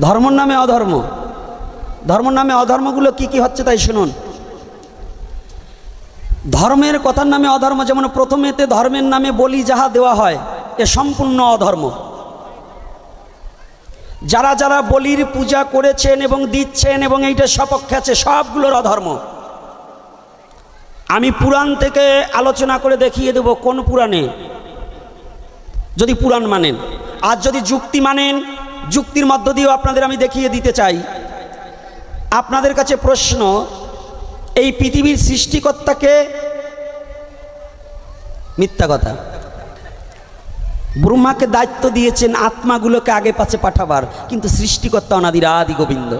ধর্মর নামে অধর্ম। ধর্মর নামে অধর্মগুলো কি কি হচ্ছে তাই শুনুন। ধর্মের কথার নামে অধর্ম, যেমন প্রথমেতে ধর্মের নামে বলি যাহা দেওয়া হয়, এ সম্পূর্ণ অধর্ম। যারা যারা বলির পূজা করেছেন এবং দিচ্ছেন এবং এইটা সপক্ষে আছে, সবগুলোর অধর্ম। আমি পুরাণ থেকে আলোচনা করে দেখিয়ে দেব কোন পুরাণে। যদি পুরাণ মানেন। আর যদি যুক্তি মানেন যুক্তির মধ্য দিয়েও আপনাদের আমি দেখিয়ে দিতে চাই। আপনাদের কাছে প্রশ্ন, এই পৃথিবীর সৃষ্টিকর্তাকে মিথ্যা কথা। ব্রহ্মাকে দায়িত্ব দিয়েছেন আত্মাগুলোকে আগে পাশে পাঠাবার, কিন্তু সৃষ্টিকর্তা অনাদির আদি গোবিন্দ।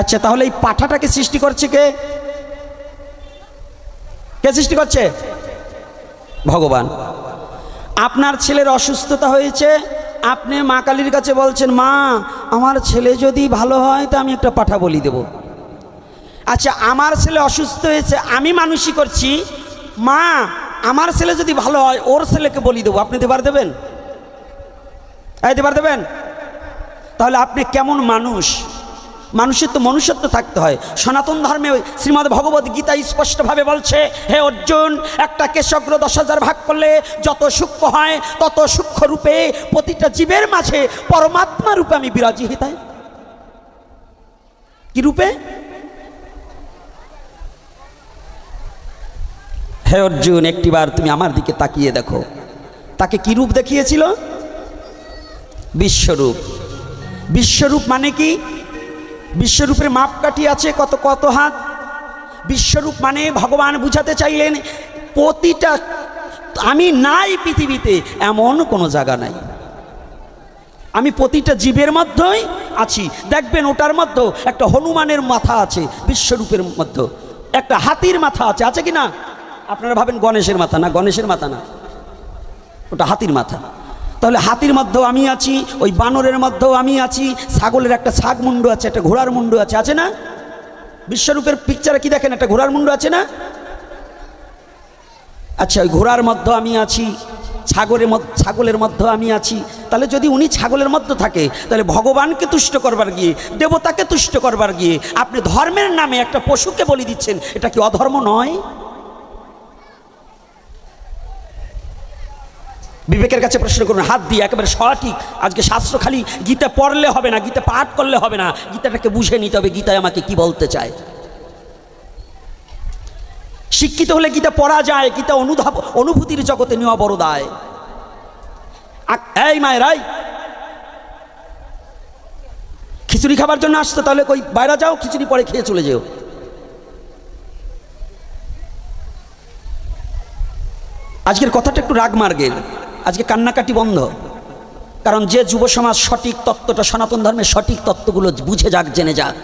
আচ্ছা তাহলে এই পাঠাটাকে সৃষ্টি করছে কে? কে সৃষ্টি করছে? ভগবান। আপনার ছেলের অসুস্থতা হয়েছে, আপনি মা কালীর কাছে বলছেন, মা, আমার ছেলে যদি ভালো হয়, তা আমি একটা পাঠা বলি দেব। আচ্ছা আমার ছেলে অসুস্থ হয়েছে, আমি মানুষই করছি, মা, আমার ছেলে যদি ভালো হয়, ওর ছেলেকে বলি দেবো। আপনি দেবার দেবেন? দেবার দেবেন? তাহলে আপনি কেমন মানুষ? মানুষের তো মনুষ্যত্ব থাকতে হয়। সনাতন ধর্মে শ্রীমদ্ ভগবত গীতা স্পষ্টভাবে বলছে, হে অর্জুন, একটা কেশগ্র দশ হাজার ভাগ করলে যত সূক্ষ্ম হয়, তত সূক্ষ্ম রূপে প্রতিটা জীবের মাঝে পরমাত্মা রূপে আমি বিরাজি হইতাই কি রূপে? হে অর্জুন, একটিবার তুমি আমার দিকে তাকিয়ে দেখো। তাকে কি রূপ দেখিয়েছিল? বিশ্বরূপ। বিশ্বরূপ মানে কি? বিশ্বরূপের মাপকাঠি আছে, কত কত হাত? বিশ্বরূপ মানে ভগবান বুঝাতে চাইলেন, প্রতিটা, আমি নাই পৃথিবীতে, এমন কোনো জায়গা নাই। আমি প্রতিটা জীবের মধ্যেই আছি। দেখবেন ওটার মধ্যে একটা হনুমানের মাথা আছে, বিশ্বরূপের মধ্যে। একটা হাতির মাথা আছে আছে কি না? আপনারা ভাবেন গণেশের মাথা না, গণেশের মাথা না। ওটা হাতির মাথা। তাহলে হাতির মধ্যেও আমি আছি, ওই বানরের মধ্যেও আমি আছি, ছাগলের একটা ছাগ মুন্ডু আছে, একটা ঘোড়ার মুন্ডু আছে আছে না? বিশ্বরূপের পিকচারে কি দেখেন? একটা ঘোড়ার মুন্ডু আছে না? আচ্ছা ওই ঘোড়ার মধ্যে আমি আছি, ছাগলের মধ্যে ছাগলের মধ্যে আমি আছি। তাহলে যদি উনি ছাগলের মধ্যে থাকে, তাহলে ভগবানকে তুষ্ট করবার গিয়ে, দেবতাকে তুষ্ট করবার গিয়ে, আপনি ধর্মের নামে একটা পশুকে বলি দিচ্ছেন, এটা কি অধর্ম নয়? বিবেকের কাছে প্রশ্ন করুন, হাত দিয়ে একেবারে সঠিক। আজকে শাস্ত্র খালি গীতা পড়লে হবে না, গীতা পাঠ করলে হবে না। গীতাটাকে বুঝে নিতে হবে, গীতায় আমাকে কি বলতে চায়। শিক্ষিত হলে গীতা পড়া যায়, গীতা অনুধাব, অনুভূতির জগতে নেওয়া বড় দায়। এই মায়ের, এই! খিচুড়ি খাবার জন্য আসতো তাহলে কই, বাইরে যাও, খিচুড়ি পরে খেয়ে চলে যেও। আজকের কথাটা একটু রাগ মার্গের আজকে কান্নাকাটি বন্ধ। কারণ যে যুব সমাজ সঠিক তত্ত্বটা, সনাতন ধর্মের সঠিক তত্ত্বগুলো বুঝে যাক, জেনে যাক।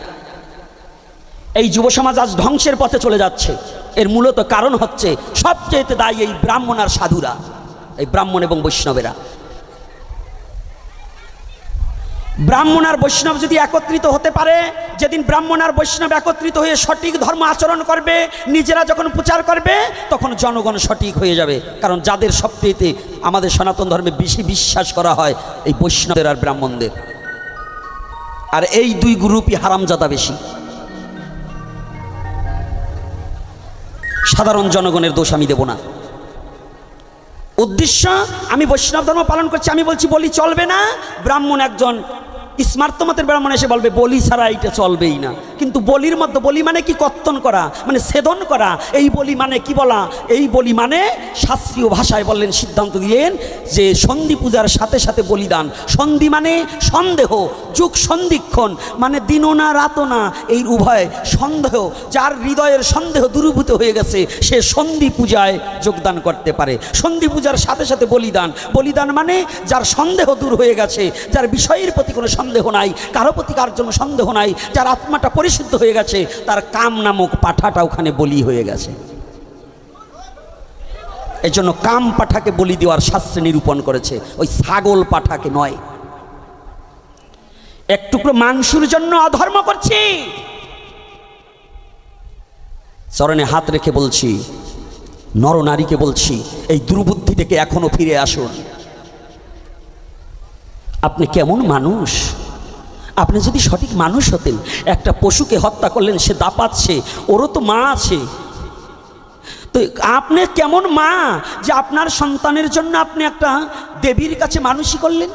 এই যুব সমাজ আজ ধ্বংসের পথে চলে যাচ্ছে। এর মূলত কারণ হচ্ছে সবচেয়ে দায়ী এই ব্রাহ্মণ আর সাধুরা। এই ব্রাহ্মণ এবং বৈষ্ণবেরা। ব্রাহ্মণ আর বৈষ্ণব যদি একত্রিত হতে পারে, যেদিন ব্রাহ্মণ আর বৈষ্ণব একত্রিত হয়ে সঠিক ধর্ম আচরণ করবে, নিজেরা যখন প্রচার করবে, তখন জনগণ সঠিক হয়ে যাবে। কারণ যাদের সবচেয়েতে আমাদের সনাতন ধর্মে বেশি বিশ্বাস করা হয়, এই বৈষ্ণবের আর ব্রাহ্মণদের। আর এই দুই গ্রুপই হারামজাদা বেশি। সাধারণ জনগণের দোষ আমি দেব না। উদ্দেশ্য, আমি বৈষ্ণব ধর্ম পালন করছি, আমি বলছি বলি চলবে না। ব্রাহ্মণ একজন স্মার্তমতের ব্রাহ্মণ এসে বলবে বলি ছাড়া এইটা চলবেই না। কিন্তু বলির মধ্যে, বলি মানে কি কর্তন করা? মানে সেদন করা। এই বলি মানে কি বলা? এই বলি মানে শাস্ত্রীয় ভাষায় বললেন, সিদ্ধান্ত দিলেন যে সন্ধি পূজার সাথে সাথে বলিদান। সন্ধি মানে সন্দেহ, যুগ সন্ধিক্ষণ। মানে দিনও না, রাতও না, এই উভয় সন্দেহ। যার হৃদয়ের সন্দেহ দূরীভূত হয়ে গেছে, সে সন্ধি পূজায় যোগদান করতে পারে। সন্ধি পূজার সাথে সাথে বলিদান। বলিদান মানে যার সন্দেহ দূর হয়ে গেছে, যার বিষয়ের প্রতি কোনো সন্দেহ নাই, কারও প্রতি কার জন্য সন্দেহ নাই, যার আত্মাটা পরিশুদ্ধ হয়ে গেছে, তার কাম নামক পাঠাটা ওখানে বলি হয়ে গেছে। এই জন্য কাম পাঠাকে বলি দেওয়ার শাস্ত্রে নিরূপণ করেছে, ওই ছাগল পাঠাকে নয়। এক টুকরো মাংসুর জন্য অধর্ম করছি। চরণে হাত রেখে বলছি নরনারীকে বলছি, এই দুর্বুদ্ধি থেকে এখনও ফিরে আসুন। আপনি কেমন মানুষ? আপনি যদি সঠিক মানুষ হতেন, একটা পশুকে হত্যা করলেন, সে দাপাচ্ছে ওরও তো মা আছে। তো আপনি কেমন মা যে আপনার সন্তানের জন্য আপনি একটা দেবীর কাছে মানুষই করলেন?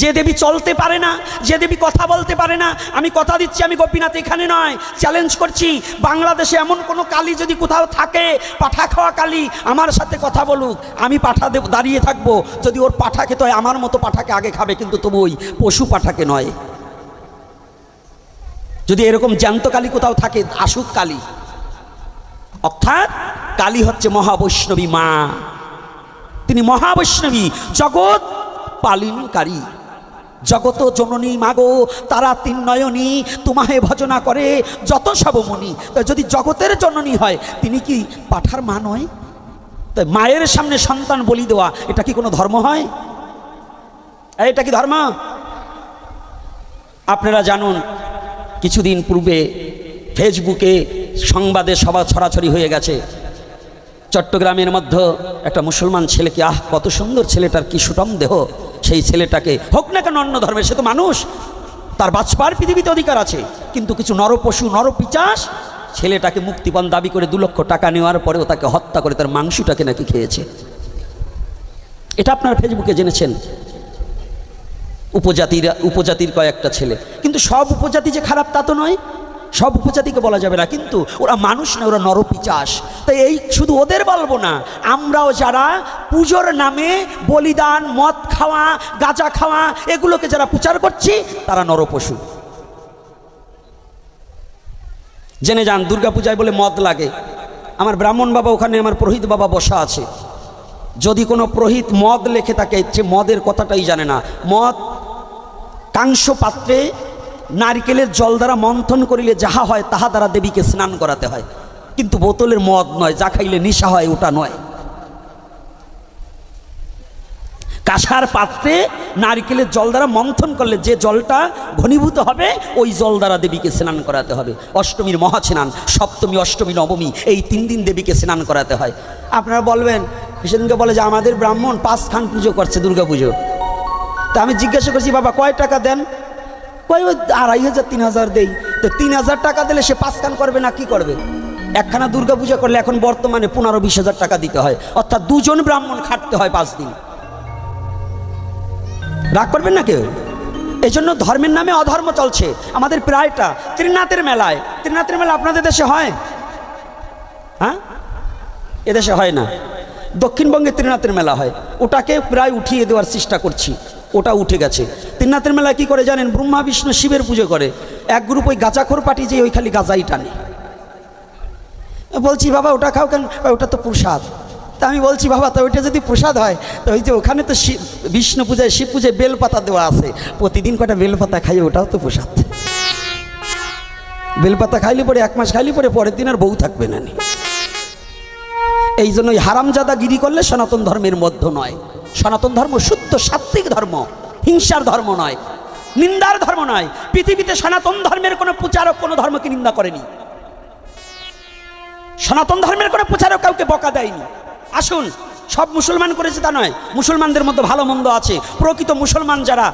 যে দেবী চলতে পারে না, যে দেবী কথা বলতে পারে না, আমি কথা দিচ্ছি, আমি গোপীনাথ এখানে নয় চ্যালেঞ্জ করছি, বাংলাদেশে এমন কোনো কালী যদি কোথাও থাকে, পাঠা খাওয়া কালী, আমার সাথে কথা বলুক, আমি পাঠা দাঁড়িয়ে থাকব, যদি ওর পাঠা খেতে হয়, আমার মতো পাঠাকে আগে খাবে, কিন্তু তবু ওই পশু পাঠাকে নয়। যদি এরকম জ্যান্ত কালী কোথাও থাকে, আসুক কালী। অর্থাৎ, কালী হচ্ছে মহাবৈষ্ণবী মা। তিনি মহাবৈষ্ণবী, জগৎ পালিনকারী। জগত জননী মাগো, তারা তিন নয়নী, তোমাহে ভজনা করে যত সব তা যদি জগতের জননী হয়, তিনি কি পাঠার মা নয়? তাই মায়ের সামনে সন্তান বলি দেওয়া, এটা কি কোনো ধর্ম হয়? এটা কি ধর্ম? আপনারা জানুন, কিছুদিন পূর্বে ফেসবুকে সংবাদে সভা ছড়াছড়ি হয়ে গেছে। চট্টগ্রামের মধ্যে একটা মুসলমান ছেলেকে, আহ, কত সুন্দর ছেলেটার কি সুটম দেহ। সেই ছেলেটাকে হোক না কেন অন্য ধর্মের, সে তো মানুষ। তার বাঁচবার পৃথিবীতে অধিকার আছে। কিন্তু কিছু নরপশু, নরপিচাস, ছেলেটাকে মুক্তিপণ দাবি করে দু লক্ষ টাকা নেওয়ার পরেও তাকে হত্যা করে তার মাংসটাকে নাকি খেয়েছে। এটা আপনার ফেসবুকে জেনেছেন? উপজাতির উপজাতির কয়েকটা ছেলে। কিন্তু সব উপজাতি যে খারাপ তা তো নয়। সব উপজাতিকে বলা যাবে না। কিন্তু ওরা মানুষ না ওরা নরপিচাস। তাই এই শুধু ওদের বলব না, আমরাও যারা পুজোর নামে বলিদান মদ খাওয়া, গাঁজা খাওয়া, এগুলোকে যারা প্রচার করছি, তারা নরপশু। জেনে যান, দুর্গাপূজায় বলে মদ লাগে। আমার ব্রাহ্মণ বাবা ওখানে, আমার পুরোহিত বাবা বসা আছে। যদি কোনো পুরোহিত মদ লেখে থাকে যে মদের কথাটাই জানে না। মদ কাংস পাত্রে নারকেলের জল দ্বারা মন্থন করিলে যাহা হয়, তাহা দ্বারা দেবীকে স্নান করাতে হয়। কিন্তু বোতলের মদ নয়, যা খাইলে নেশা হয়, ওটা নয়। কাঁসার পাত্রে নারকেলের জল দ্বারা মন্থন করলে যে জলটা ঘনীভূত হবে, ওই জল দ্বারা দেবীকে স্নান করাতে হবে। অষ্টমীর মহা স্নান সপ্তমী, অষ্টমী, নবমী, এই তিন দিন দেবীকে স্নান করাতে হয়। আপনারা বলবেন সেদিনকে বলে যে আমাদের ব্রাহ্মণ পাঁচ খান পুজো করছে দুর্গা পুজো তা আমি জিজ্ঞাসা করছি, বাবা, কয় টাকা দেন? কয় আড়াই হাজার, তিন হাজার দেই। তো তিন হাজার টাকা দিলে সে পাঁচ খান করবে না, কি করবে? একখানা দুর্গা পূজা করলে এখন বর্তমানে পনেরো, বিশ হাজার টাকা দিতে হয়। অর্থাৎ দুজন ব্রাহ্মণ খাটতে হয় পাঁচ দিন। রাগ করবেন না কেউ? এই জন্য ধর্মের নামে অধর্ম চলছে। আমাদের প্রায়টা ত্রিনাথের মেলায়। ত্রিনাথের মেলা আপনাদের দেশে হয়? হ্যাঁ? এদেশে হয় না। দক্ষিণবঙ্গে ত্রিনাথের মেলা হয়। ওটাকে প্রায় উঠিয়ে দেওয়ার চেষ্টা করছি। ওটা উঠে গেছে। ত্রিনাথের মেলায় কি করে জানেন? ব্রহ্মা, বিষ্ণু, শিবের পুজো করে। এক গ্রুপ ওই গাঁজাখোর পাটি যে ওই খালি গাঁজাই টানে। বলছি, বাবা, ওটা খাও কেন? ওটা তো প্রসাদ। তা আমি বলছি, বাবা, তো ওইটা যদি প্রসাদ হয়, তো ওই যে ওখানে তো বিষ্ণু পূজায়, শিব পূজায় বেলপাতা দেওয়া আছে। প্রতিদিন কটা বেলপাতা খাই, ওটাও তো প্রসাদ। বেলপাতা খাইলে পরে, এক মাস খাইলে পরে, পরের দিন আর বউ থাকবে না। এই জন্য ওই হারামজাদা গিরি করলে সনাতন ধর্মের মধ্য নয়। সনাতন ধর্ম শুদ্ধ সাত্বিক ধর্ম, হিংসার ধর্ম নয়। নিন্দার ধর্ম নয়। পৃথিবীতে সনাতন ধর্মের কোনো প্রচারক কোনো ধর্মকে নিন্দা করেনি। সনাতন ধর্মের কোনো প্রচারক কাউকে বকা দেয়নি। আসুন, সব মুসলমান করেছে তা নয়, মুসলমানদের মধ্যে ভালো মন্দ আছে। প্রকৃত মুসলমান যারা,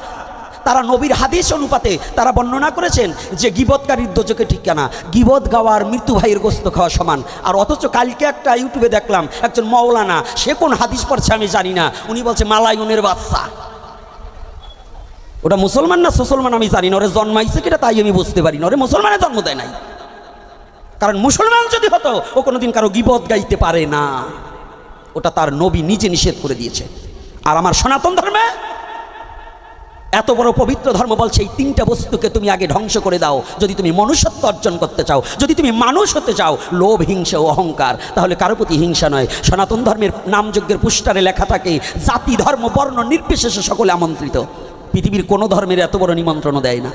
তারা নবীর হাদিস অনুপাতে তারা বর্ণনা করেছেন যে গিবৎকারীর দোজকে ঠিক কেনা। গিবত গাওয়ার মৃত্যু ভাইয়ের গোস্ত খাওয়া সমান। আর অথচ কালকে একটা ইউটিউবে দেখলাম, একজন মৌলানা সে কোন হাদিস পড়ছে আমি জানি না। উনি বলছে মালায়নের বাচ্চা। ওটা মুসলমান না মুসলমান আমি জানি না, ওরে জন্মাইছে কিনা তাই আমি বুঝতে পারি না। ওরে মুসলমানের জন্ম দেয় নাই। কারণ মুসলমান যদি হতো, ও কোনোদিন কারও গিবত গাইতে পারে না। ওটা তার নবী নিজে নিষেধ করে দিয়েছে। আর আমার সনাতন ধর্মে এত বড় পবিত্র ধর্ম বলছে, এই তিনটা বস্তুকে তুমি আগে ধ্বংস করে দাও। যদি তুমি মনুষ্যত্ব অর্জন করতে চাও, যদি তুমি মানুষ হতে চাও, লোভ, হিংসা ও অহংকার, তাহলে কারও প্রতি হিংসা নয়। সনাতন ধর্মের নামযজ্ঞের পুষ্টারে লেখা থাকে, জাতি, ধর্ম, বর্ণ নির্বিশেষে সকলে আমন্ত্রিত। পৃথিবীর কোনো ধর্মের এত বড় নিমন্ত্রণও দেয় না।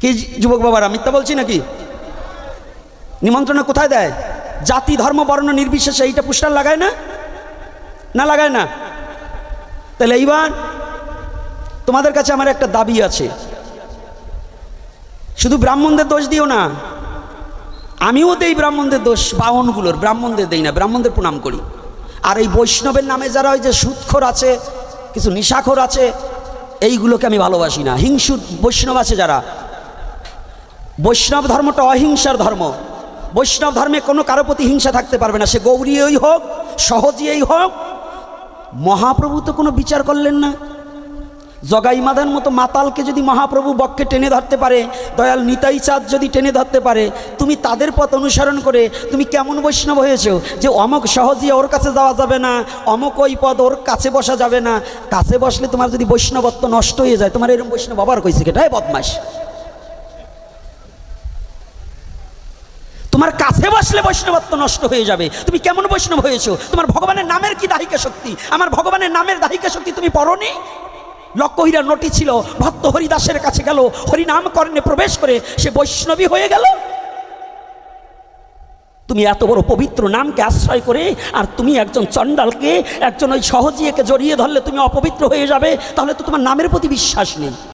কি যুবক বাবারা, মিথ্যা বলছি নাকি? নিমন্ত্রণ কোথায় দেয়? জাতি, ধর্ম, বর্ণ নির্বিশেষে এইটা পুষ্টার লাগায় না? না লাগায় না? তাহলে এইবার তোমাদের কাছে আমার একটা দাবি আছে। শুধু ব্রাহ্মণদের দোষ দিও না। আমিও দেই ব্রাহ্মণদের দোষ, বাহনগুলোর, ব্রাহ্মণদের দেই না, ব্রাহ্মণদের প্রণাম করি। আর এই বৈষ্ণবের নামে যারা ওই যে সুৎখর আছে, কিছু নিশাখর আছে, এইগুলোকে আমি ভালোবাসি না। হিংসু বৈষ্ণব আছে যারা। বৈষ্ণব ধর্মটা অহিংসার ধর্ম। বৈষ্ণব ধর্মে কোনো কারও প্রতি হিংসা থাকতে পারবে না। সে গৌরীয়ই হোক, সহজেই হোক, মহাপ্রভু তো কোনো বিচার করলেন না। জগাই মাদার মতো মাতালকে যদি মহাপ্রভু বক্ষে টেনে ধরতে পারে, দয়াল নিতাই চাঁদ যদি টেনে ধরতে পারে, তুমি তাদের পথ অনুসরণ করে তুমি কেমন বৈষ্ণব হয়েছো যে অমক সহজে ওর কাছে যাওয়া যাবে না, অমক ওই পদ ওর কাছে বসা যাবে না। কাছে বসলে তোমার যদি বৈষ্ণবত্ব নষ্ট হয়ে যায়, তোমার এরকম বৈষ্ণব আবার কইছে এটাই বদমাস তোমার কাছে বসলে বৈষ্ণবত্ব নষ্ট হয়ে যাবে। তুমি কেমন বৈষ্ণব হয়েছো? তোমার ভগবানের নামের কি দাহিকা শক্তি? আমার ভগবানের নামের দাহিকা শক্তি তুমি পড়নি? লক্ষ্যহীরা নটি ছিল, ভক্ত হরিদাসের কাছে গেল, হরিনাম কর্ণে প্রবেশ করে সে বৈষ্ণবী হয়ে গেল। তুমি এত বড় পবিত্র নামকে আশ্রয় করে, আর তুমি একজন চণ্ডালকে, একজন ওই সহজিয়েকে জড়িয়ে ধরলে তুমি অপবিত্র হয়ে যাবে, তাহলে তো তোমার নামের প্রতি বিশ্বাস নেই।